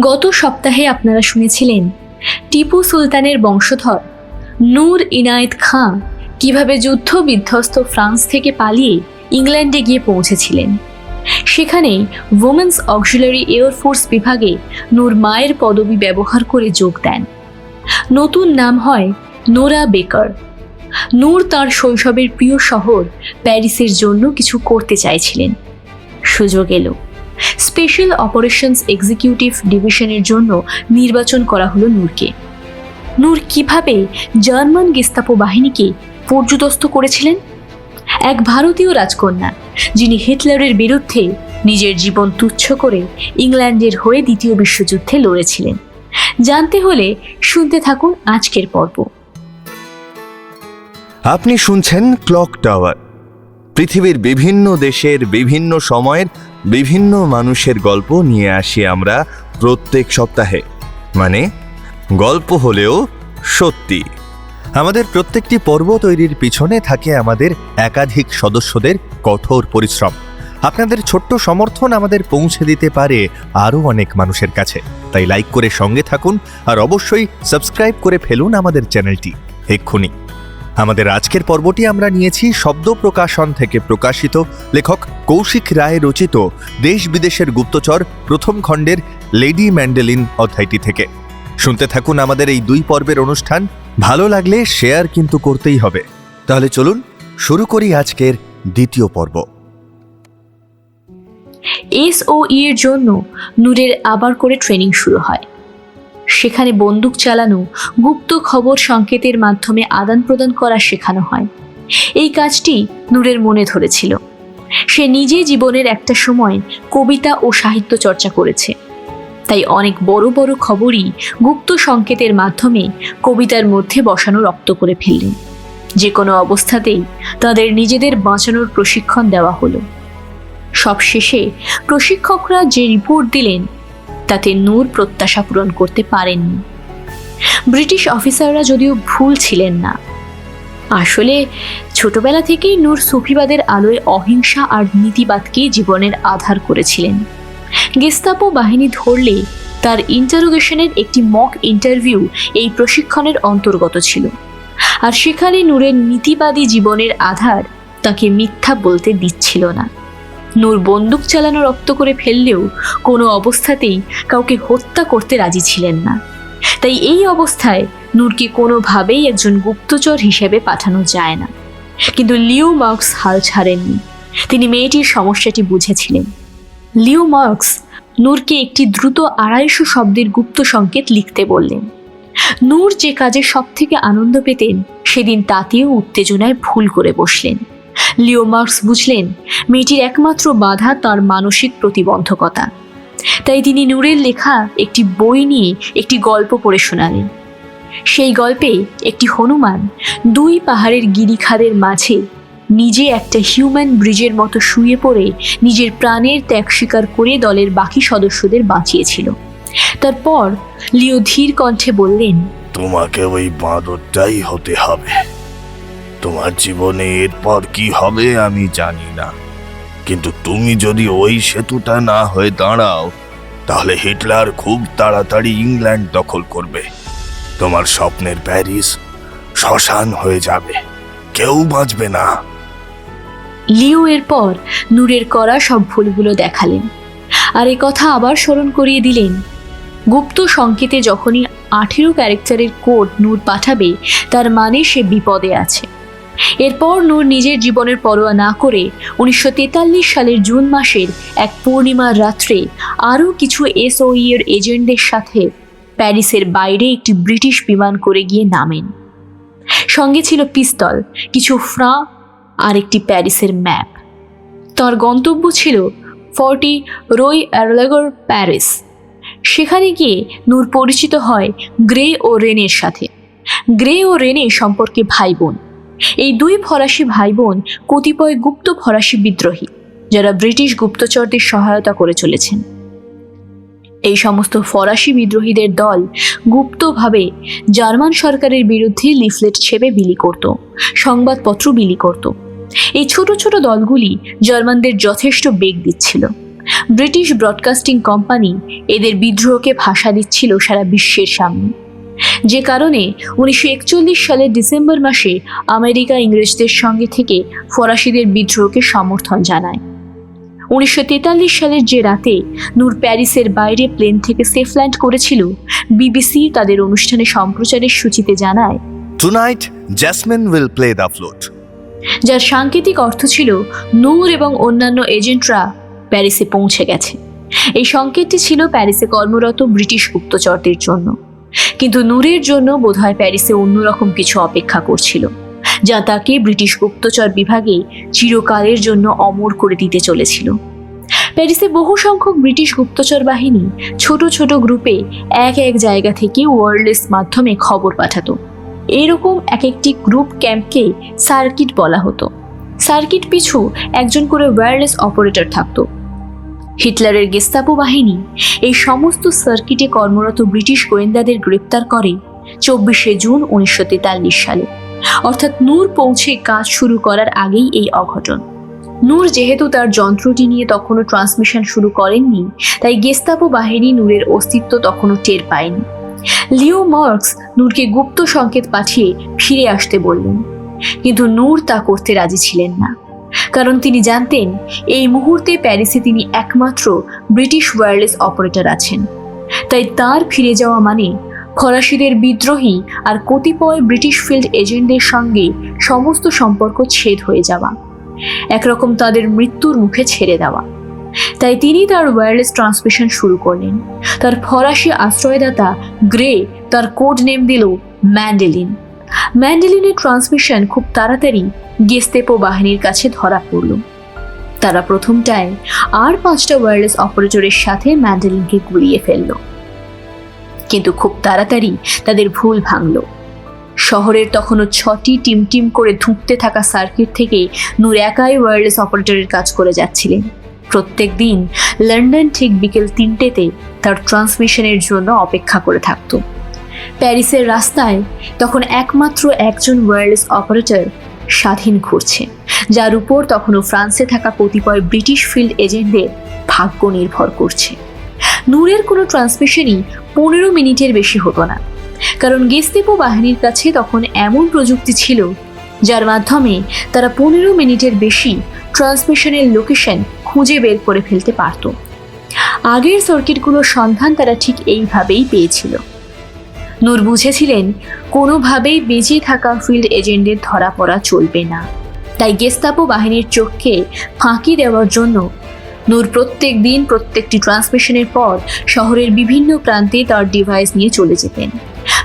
গত সপ্তাহে আপনারা শুনেছিলেন, টিপু সুলতানের বংশধর নূর ইনায়েত খাঁ কীভাবে যুদ্ধ বিধ্বস্ত ফ্রান্স থেকে পালিয়ে ইংল্যান্ডে গিয়ে পৌঁছেছিলেন। সেখানে ওমেন্স অক্সিলারি এয়ারফোর্স বিভাগে নূর মায়ের পদবি ব্যবহার করে যোগ দেন। নতুন নাম হয় নোরা বেকার। নূর তার শৈশবের প্রিয় শহর প্যারিসের জন্য কিছু করতে চাইছিলেন। সুযোগ এলো। স্পেশাল অপারেশনস এক্সিকিউটিভ ডিভিশনের জন্য নির্বাচন করা হলো নূরকে। নূর কীভাবে জার্মান গেস্তাপো বাহিনীকে পর্যুদস্ত করেছিলেন? এক ভারতীয় রাজকন্যা, যিনি হিটলারের বিরুদ্ধে নিজের জীবন তুচ্ছ করে ইংল্যান্ডের হয়ে দ্বিতীয় বিশ্বযুদ্ধে লড়েছিলেন। জানতে হলে শুনতে থাকুন আজকের পর্ব। আপনি শুনছেন ক্লক টাওয়ার, পৃথিবীর বিভিন্ন দেশের বিভিন্ন সময়ের বিভিন্ন মানুষের গল্প নিয়ে আসি আমরা প্রত্যেক সপ্তাহে। মানে গল্প হলেও সত্যি। আমাদের প্রত্যেকটি পর্ব তৈরির পিছনে থাকে আমাদের একাধিক সদস্যদের কঠোর পরিশ্রম। আপনাদের ছোট্ট সমর্থন আমাদের পৌঁছে দিতে পারে আরও অনেক মানুষের কাছে। তাই লাইক করে সঙ্গে থাকুন আর অবশ্যই সাবস্ক্রাইব করে ফেলুন আমাদের চ্যানেলটি। এক্ষুনি। আমাদের আজকের পর্বটি আমরা নিয়েছি শব্দ প্রকাশন থেকে প্রকাশিত, লেখক কৌশিক রায় রচিত, দেশ বিদেশের গুপ্তচর প্রথম খণ্ডের লেডি ম্যান্ডেলিন অধ্যায়টি থেকে। শুনতে থাকুন আমাদের এই দুই পর্বের অনুষ্ঠান, ভালো লাগলে শেয়ার কিন্তু করতেই হবে। তাহলে চলুন, শুরু করি আজকের দ্বিতীয় পর্ব। এসও এর জন্য নূরের আবার করে ট্রেনিং শুরু হয়। সেখানে বন্দুক চালানো, গুপ্ত খবর সংকেতের মাধ্যমে আদান প্রদান করা শেখানো হয়। এই কাজটি নূরের মনে ধরেছিল। সে নিজে জীবনের একটা সময় কবিতা ও সাহিত্য চর্চা করেছে। তাই অনেক বড় বড় খবরই গুপ্ত সংকেতের মাধ্যমে কবিতার মধ্যে বসানো রপ্ত করে ফেললেন। যে কোনো অবস্থাতেই তাদের নিজেদের বাঁচানোর প্রশিক্ষণ দেওয়া হলো। সবশেষে প্রশিক্ষকরা যে রিপোর্ট দিলেন তাতে নূর প্রত্যাশা পূরণ করতে পারেননি। ব্রিটিশ অফিসাররা যদিও ভুল ছিলেন না। আসলে ছোটবেলা থেকেই নূর সুফিবাদের আলোয় অহিংসা আর নীতিবাদকেই জীবনের আধার করেছিলেন। গেস্তাপো বাহিনী ধরলে তার ইন্টারোগেশনের একটি মক ইন্টারভিউ এই প্রশিক্ষণের অন্তর্গত ছিল। আর সেখানে নূরের নীতিবাদী জীবনের আধার তাকে মিথ্যা বলতে দিচ্ছিল না। নূর বন্দুক চালানো রক্ত করে ফেললেও কোনো অবস্থাতেই কাউকে হত্যা করতে রাজি ছিলেন না। তাই এই অবস্থায় নূরকে কোনোভাবেই একজন গুপ্তচর হিসেবে পাঠানো যায় না। কিন্তু লিও মার্কস হাল ছাড়েননি। তিনি মেয়েটির সমস্যাটি বুঝেছিলেন। লিও মার্কস নূরকে একটি দ্রুত আড়াইশো শব্দের গুপ্ত সংকেত লিখতে বললেন। নূর যে কাজে সব থেকে আনন্দ পেতেন, সেদিন তাতেও উত্তেজনায় ভুল করে বসলেন। লিও মার্কস বুঝলেন, মেয়েটির একমাত্র বাধা তার মানসিক প্রতিবন্ধকতা। তাই তিনি নূরের লেখা একটি বই নিয়ে একটি গল্প পড়ে শোনালেন। সেই গল্পে একটি হনুমান দুই পাহাড়ের গিরিখাদের মাঝে নিজে একটা হিউম্যান ব্রিজের মতো শুয়ে পড়ে নিজের প্রাণের ত্যাগ স্বীকার করে দলের বাকি সদস্যদের বাঁচিয়েছিল। তারপর লিও ধীর কণ্ঠে বললেন, তোমাকে ওই বাঁদরটাই হতে হবে। তোমার জীবনে এরপর কি হবে আমি জানি না। কিন্তু তুমি যদি ওই সেতুটা না হয়ে দাঁড়াও, তাহলে হিটলার খুব তাড়াতাড়ি ইংল্যান্ড দখল করবে। তোমার স্বপ্নের প্যারিস শ্মশান হয়ে যাবে। কেউ বাঁচবে না। লিও এরপর নূরের করা সব ভুলগুলো দেখালেন। আর এ কথা আবার স্মরণ করিয়ে দিলেন। গুপ্ত সংকেতে যখনই আঠেরো ক্যারেক্টারের কোড নূর পাঠাবে, তার মানে সে বিপদে আছে। এরপর নূর নিজের জীবনের পরোয়া না করে উনিশশো তেতাল্লিশ সালের জুন মাসের এক পূর্ণিমার রাত্রে আরও কিছু এসওই এর এজেন্টদের সাথে প্যারিসের বাইরে একটি ব্রিটিশ বিমান করে গিয়ে নামেন। সঙ্গে ছিল পিস্তল, কিছু ফ্রাঁ আর একটি প্যারিসের ম্যাপ। তার গন্তব্য ছিল ফর্টি রোই অ্যারলাগর প্যারিস। সেখানে গিয়ে নূর পরিচিত হয় গ্রে ও রেনের সাথে। গ্রে ও রেনে সম্পর্কে ভাই বোন। এই দুই ফরাসি ভাই বোন কতিপয় গুপ্ত ফরাসি বিদ্রোহী, যারা ব্রিটিশ গুপ্তচরদের সহায়তা করে চলেছেন। এই সমস্ত ফরাসি বিদ্রোহীদের দল গুপ্তভাবে জার্মান সরকারের বিরুদ্ধে লিফলেট ছেপে বিলি করত, সংবাদপত্র বিলি করত। এই ছোট ছোট দলগুলি জার্মানদের যথেষ্ট বেগ দিচ্ছিল। ব্রিটিশ ব্রডকাস্টিং কোম্পানি এদের বিদ্রোহকে ভাষা দিচ্ছিল সারা বিশ্বের সামনে। যে কারণে উনিশশো একচল্লিশ সালের ডিসেম্বর মাসে আমেরিকা ইংরেজদের সঙ্গে থেকে ফরাসিদের বিদ্রোহকে সমর্থন জানায়। উনিশশো তেতাল্লিশ সালের যে রাতে নূর প্যারিসের বাইরে প্লেন থেকে সেফল্যান্ড করেছিল বিবিসি তাদের অনুষ্ঠানে সম্প্রচারের সূচিতে জানায়। Tonight Jasmine will play the flute যার সাংকেতিক অর্থ ছিল নূর এবং অন্যান্য এজেন্টরা প্যারিসে পৌঁছে গেছে। এই সংকেতটি ছিল প্যারিসে কর্মরত ব্রিটিশ গুপ্তচরদের জন্য। কিন্তু নূরের জন্য বোধহয় প্যারিসে অন্যরকম কিছু অপেক্ষা করছিল, যা তাকে ব্রিটিশ গুপ্তচর বিভাগে চিরকালের জন্য অমর করে দিতে চলেছিল। প্যারিসে বহু সংখ্যক ব্রিটিশ গুপ্তচর বাহিনী ছোট ছোট গ্রুপে এক এক জায়গা থেকে ওয়ারলেস মাধ্যমে খবর পাঠাতো। এরকম এক একটি গ্রুপ ক্যাম্পকে সার্কিট বলা হতো। সার্কিট পিছু একজন করে ওয়্যারলেস অপারেটর থাকতো। হিটলারের গেস্তাপো বাহিনী এই সমস্ত সার্কিটে কর্মরত ব্রিটিশ গোয়েন্দাদের গ্রেপ্তার করে চব্বিশে জুন উনিশশো তেতাল্লিশ সালে। অর্থাৎ নূর পৌঁছে কাজ শুরু করার আগেই এই অঘটন। নূর যেহেতু তার যন্ত্রটি নিয়ে তখনও ট্রান্সমিশন শুরু করেননি, তাই গেস্তাপো বাহিনী নূরের অস্তিত্ব তখনও টের পায়নি। লিও মার্কস নূরকে গুপ্ত সংকেত পাঠিয়ে ফিরে আসতে বললেন, কিন্তু নূর তা করতে রাজি ছিলেন না। কারণ তিনি জানতেন এই মুহূর্তে প্যারিসে তিনি একমাত্র ব্রিটিশ ওয়্যারলেস অপারেটর আছেন। তাই তার ফিরে যাওয়া মানে ফরাসিদের বিদ্রোহী আর কতিপয় ব্রিটিশ ফিল্ড এজেন্টদের সঙ্গে সমস্ত সম্পর্ক ছেদ হয়ে যাওয়া, একরকম তাদের মৃত্যুর মুখে ছেড়ে দেওয়া। তাই তিনি তার ওয়্যারলেস ট্রান্সমিশন শুরু করলেন। তার ফরাসি আশ্রয়দাতা গ্রে তার কোড নেম দিল ম্যান্ডেলিন। ম্যান্ডেলিনের ট্রান্সমিশন খুব তাড়াতাড়ি গেস্তেপো বাহিনীর কাছে ধরা পড়ল। তারা প্রথমটায় আর পাঁচটা ওয়্যারলেস অপারেটরের সাথে ম্যান্ডেলিনকে গুলিয়ে ফেলল। কিন্তু খুব তাড়াতাড়ি তাদের ভুল ভাঙল। শহরের তখনও ছটি টিম টিম করে ধুঁকতে থাকা সার্কিট থেকে নূর একাই ওয়্যারলেস অপারেটরের কাজ করে যাচ্ছিলেন। প্রত্যেক দিন লন্ডন ঠিক বিকেল তিনটেতে তার ট্রান্সমিশনের জন্য অপেক্ষা করে থাকত। প্যারিসের রাস্তায় তখন একমাত্র একজন ওয়্যারলেস অপারেটর স্বাধীন ঘুরছে, যার উপর তখনও ফ্রান্সে থাকা কতিপয় ব্রিটিশ ফিল্ড এজেন্টদের ভাগ্য নির্ভর করছে। নূরের কোনো ট্রান্সমিশনই পনেরো মিনিটের বেশি হতো না, কারণ গেস্তেপো বাহিনীর কাছে তখন এমন প্রযুক্তি ছিল, যার মাধ্যমে তারা পনেরো মিনিটের বেশি ট্রান্সমিশনের লোকেশন খুঁজে বের করে ফেলতে পারত। আগের সার্কিটগুলোর সন্ধান তারা ঠিক এইভাবেই পেয়েছিল। নূর বুঝেছিলেন, কোনোভাবেই বেঁচে থাকা ফিল্ড এজেন্টদের ধরা পড়া চলবে না। তাই গেস্তাপো বাহিনীর চোখকে ফাঁকি দেওয়ার জন্য নূর প্রত্যেক দিন প্রত্যেকটি ট্রান্সমিশনের পর শহরের বিভিন্ন প্রান্তে তার ডিভাইস নিয়ে চলে যেতেন।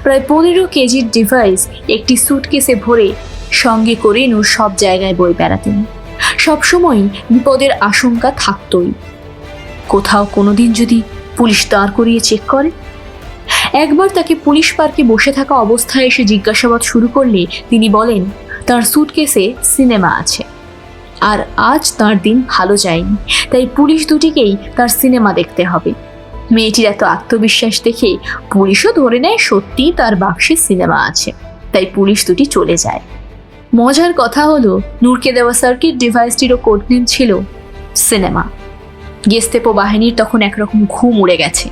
প্রায় পনেরো কেজির ডিভাইস একটি সুটকেসে ভরে সঙ্গে করে নূর সব জায়গায় বই বেড়াতেন। সবসময় বিপদের আশঙ্কা থাকতই। কোথাও কোনোদিন যদি পুলিশ দাঁড় করিয়ে চেক করে একবার তাকে পুলিশ পার্কে বসে থাকা অবস্থায় এসে জিজ্ঞাসাবাদ শুরু করলে তিনি বলেন, তার সুটকেসে সিনেমা আছে। আর আজ তার দিন ভালো যায়নি। তাই পুলিশ দুটিকেই তার সিনেমা দেখতে হবে। মেয়েটির এত আত্মবিশ্বাস দেখে পুলিশও ধরে নেয় সত্যি তার বাক্সে সিনেমা আছে। তাই পুলিশ দুটি চলে যায়। মজার কথা হলো, নূরকে দেওয়া সার্কিট ডিভাইসটিরও কোড নেম ছিল সিনেমা গেস্তেপো বাহিনীর তখন একরকম ঘুম উড়ে গেছে।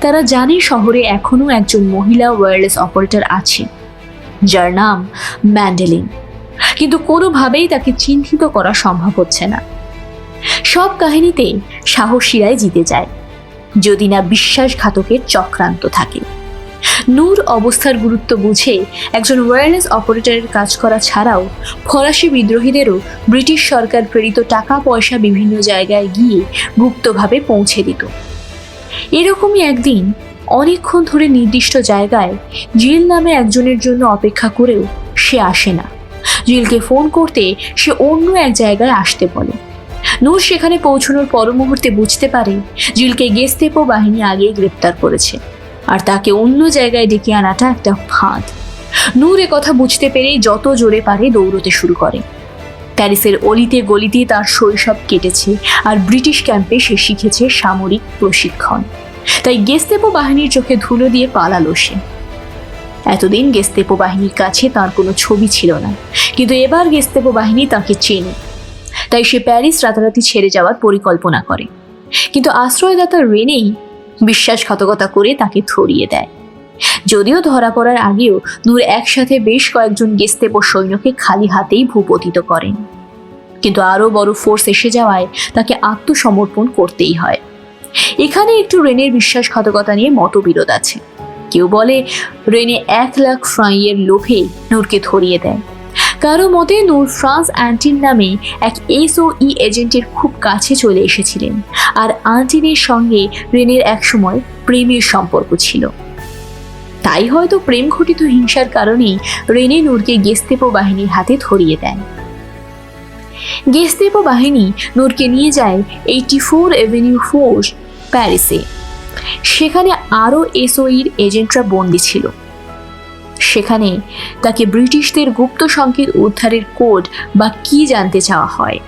তারা জানে শহরে এখনও একজন মহিলা ওয়্যারলেস অপারেটর আছে, যার নাম ম্যান্ডেলিন। কিন্তু কোনোভাবেই তাকে চিহ্নিত করা সম্ভব হচ্ছে না। সব কাহিনীতে সাহসীরাই জিতে যায়, যদি না বিশ্বাসঘাতকের চক্রান্ত থাকে। নূর অবস্থার গুরুত্ব বুঝে একজন ওয়্যারলেস অপারেটরের কাজ করা ছাড়াও ফরাসি বিদ্রোহীদেরও ব্রিটিশ সরকার প্রেরিত টাকা পয়সা বিভিন্ন জায়গায় গিয়ে গুপ্তভাবে পৌঁছে দিত। এরকমই একদিন অনেকক্ষণ ধরে নির্দিষ্ট জায়গায় জিল নামে একজনের জন্য অপেক্ষা করেও সে আসে না। জিলকে ফোন করতে সে অন্য এক জায়গায় আসতে বলে। নূর সেখানে পৌঁছানোর পর মুহূর্তে বুঝতে পারে জিলকে গেস্তেপো বাহিনী আগেই গ্রেপ্তার করেছে। আর তাকে অন্য জায়গায় ডেকে আনাটা একটা ফাঁদ। নূর কথা বুঝতে পেরেই যত জোরে পারে দৌড়তে শুরু করে। প্যারিসের অলিতে গলিতে তার শৈশব কেটেছে আর ব্রিটিশ ক্যাম্পে সে শিখেছে সামরিক প্রশিক্ষণ। তাই গেস্তেপো বাহিনীর চোখে ধুলো দিয়ে পালালো সে। এতদিন গেস্তেপো বাহিনীর কাছে তার কোনো ছবি ছিল না, কিন্তু এবার গেস্তেপো বাহিনী তাকে চেনে। তাই সে প্যারিস রাতারাতি ছেড়ে যাওয়ার পরিকল্পনা করে। কিন্তু আশ্রয়দাতা রেনেই বিশ্বাসঘাতকতা করে তাকে ধরিয়ে দেয়। যদিও ধরা পড়ার আগেও নূর একসাথে বেশ কয়েকজন গেস্তেপ সৈন্যকে খালি হাতেই ভূপতিত করেন। কিন্তু আরও বড় ফোর্স এসে যাওয়ায় তাকে আত্মসমর্পণ করতেই হয়। এখানে একটু রেনের বিশ্বাসঘাতকতা নিয়ে মতবিরোধ আছে। কেউ বলে, রেনে এক লাখ ফ্রাইয়ের লোভে নূরকে ধরিয়ে দেয়। কারও মতে নূর ফ্রান্স অ্যান্টিন নামে এক এসওই এজেন্টের খুব কাছে চলে এসেছিলেন। আর আন্টিনের সঙ্গে রেনের একসময় প্রেমের সম্পর্ক ছিল। তাই হয়তো প্রেম ঘটিত হিংসার কারণেই রেনে নূরকে গেস্তেপো বাহিনীর হাতে ধরিয়ে দেন। গেস্তেপো বাহিনী নূরকে নিয়ে যায় এইটি ফোর এভিনিউ ফোর্স প্যারিসে। সেখানে আরও এসওইর এজেন্টরা বন্দি ছিল। সেখানে তাকে ব্রিটিশদের গুপ্ত সংকেত উদ্ধারের কোড বা কি জানতে চাওয়া হয়।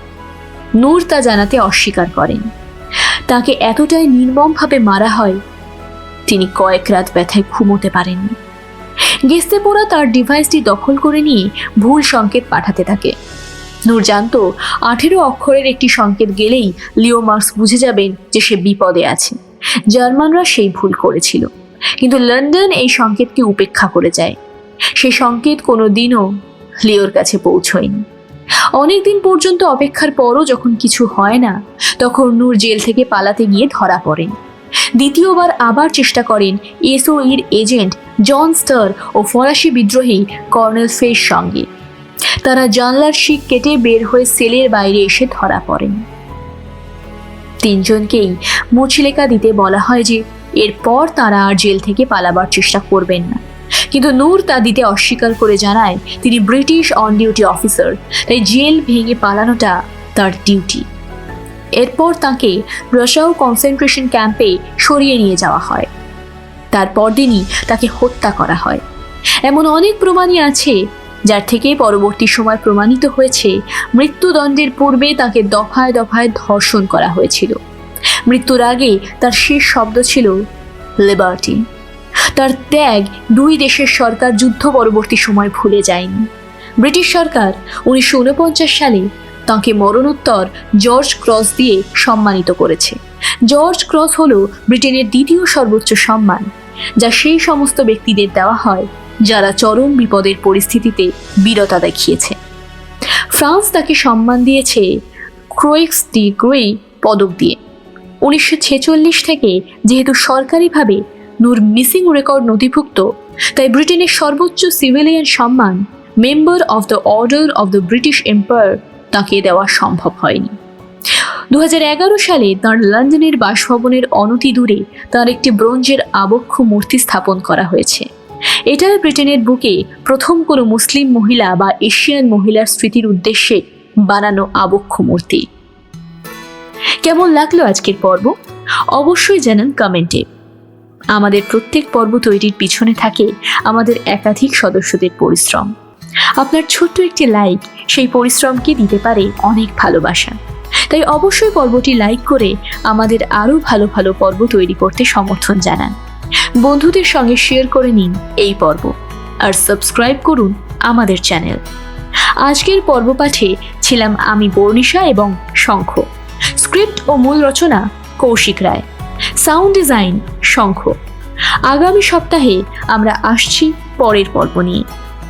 নূর তা জানাতে অস্বীকার করেন। তাকে এতটাই নির্মমভাবে মারা হয়, তিনি কয়েক রাত ব্যথায় ঘুমোতে পারেননি। গেস্তেপোরা তার ডিভাইসটি দখল করে নিয়ে ভুল সংকেত পাঠাতে থাকে। নূর জানতো, আঠেরো অক্ষরের একটি সংকেত গেলেই লিও মার্কস বুঝে যাবেন যে সে বিপদে আছে। জার্মানরা সেই ভুল করেছিল। কিন্তু লন্ডন এই সংকেতকে উপেক্ষা করে যায়। সে সংকেত কোনো দিনও লিওর কাছে পৌঁছয়নি। অনেক দিন পর্যন্ত অপেক্ষার পরও যখন কিছু হয় না, তখন নূর জেল থেকে পালাতে গিয়ে ধরা পড়েন। দ্বিতীয়বার আবার চেষ্টা করেন এসওইর এজেন্ট জন স্টার ও ফরাসি বিদ্রোহী কর্নেল ফের সঙ্গে। তারা জানলার শিক কেটে বের হয়ে সেলের বাইরে এসে ধরা পড়েন। তিনজনকেই মুচলেকা দিতে বলা হয় যে এরপর তারা আর জেল থেকে পালাবার চেষ্টা করবেন না। কিন্তু নূর তা দিতে অস্বীকার করে জানায়, তিনি ব্রিটিশ অন ডিউটি অফিসার, তাই জেল ভেঙে পালানোটা তার ডিউটি। এরপর তাকে রসাও কনসেন্ট্রেশন ক্যাম্পে সরিয়ে নিয়ে যাওয়া হয়। তারপর দিনই তাকে হত্যা করা হয়। এমন অনেক প্রমাণই আছে, যার থেকে পরবর্তী সময় প্রমাণিত হয়েছে, মৃত্যুদণ্ডের পূর্বে তাকে দফায় দফায় ধর্ষণ করা হয়েছিল। মৃত্যুর আগে তার শেষ শব্দ ছিল লিবার্টি তার ত্যাগ দুই দেশের সরকার যুদ্ধ পরবর্তী সময় ভুলে যায়নি। ব্রিটিশ সরকার উনিশশো উনপঞ্চাশ সালে তাঁকে মরণোত্তর জর্জ ক্রস দিয়ে সম্মানিত করেছে। জর্জ ক্রস হল ব্রিটেনের দ্বিতীয় সর্বোচ্চ সম্মান, যা সেই সমস্ত ব্যক্তিদের দেওয়া হয় যারা চরম বিপদের পরিস্থিতিতে বীরতা দেখিয়েছে। ফ্রান্স তাকে সম্মান দিয়েছে ক্রোয়েক্স ডি গ্রোই পদক দিয়ে। উনিশশো ছেচল্লিশ থেকে যেহেতু সরকারিভাবে নূর মিসিং রেকর্ড নথিভুক্ত, তাই ব্রিটেনের সর্বোচ্চ সিভিলিয়ান সম্মান, member of the order of the British empire, তাকে দেওয়া সম্ভব হয়নি। দু হাজার এগারো সালে তাঁর লন্ডনের বাসভবনের অনতি দূরে তার একটি ব্রোঞ্জের আবক্ষ মূর্তি স্থাপন করা হয়েছে। এটা ব্রিটেনের বুকে প্রথম কোনো মুসলিম মহিলা বা এশিয়ান মহিলার স্মৃতির উদ্দেশ্যে বানানো আবক্ষ মূর্তি। কেমন লাগল আজকের পর্ব? অবশ্যই জানান কমেন্টে। আমাদের প্রত্যেক পর্ব তৈরির পিছনে থাকে আমাদের একাধিক সদস্যদের পরিশ্রম। আপনার ছোট্ট একটি লাইক সেই পরিশ্রমকে দিতে পারে অনেক ভালোবাসা। তাই অবশ্যই পর্বটি লাইক করে আমাদের আরও ভালো ভালো পর্ব তৈরি করতে সমর্থন জানান। বন্ধুদের সঙ্গে শেয়ার করে নিন এই পর্ব আর সাবস্ক্রাইব করুন আমাদের চ্যানেল। আজকের পর্ব পাঠে ছিলাম আমি বর্ণিশা এবং শঙ্খ। স্ক্রিপ্ট ও মূল রচনা কৌশিক রায়। Sound design Shankha. আগামী সপ্তাহে আমরা আসছি পরের পর্ব নিয়ে।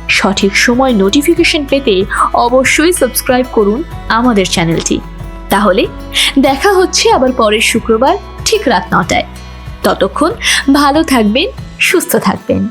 সঠিক সময় নোটিফিকেশন পেতে অবশ্যই সাবস্ক্রাইব করুন আমাদের চ্যানেলটি। তাহলে দেখা হচ্ছে আবার পরের শুক্রবার ঠিক রাত নটায়। ততক্ষণ ভালো থাকবেন, সুস্থ থাকবেন।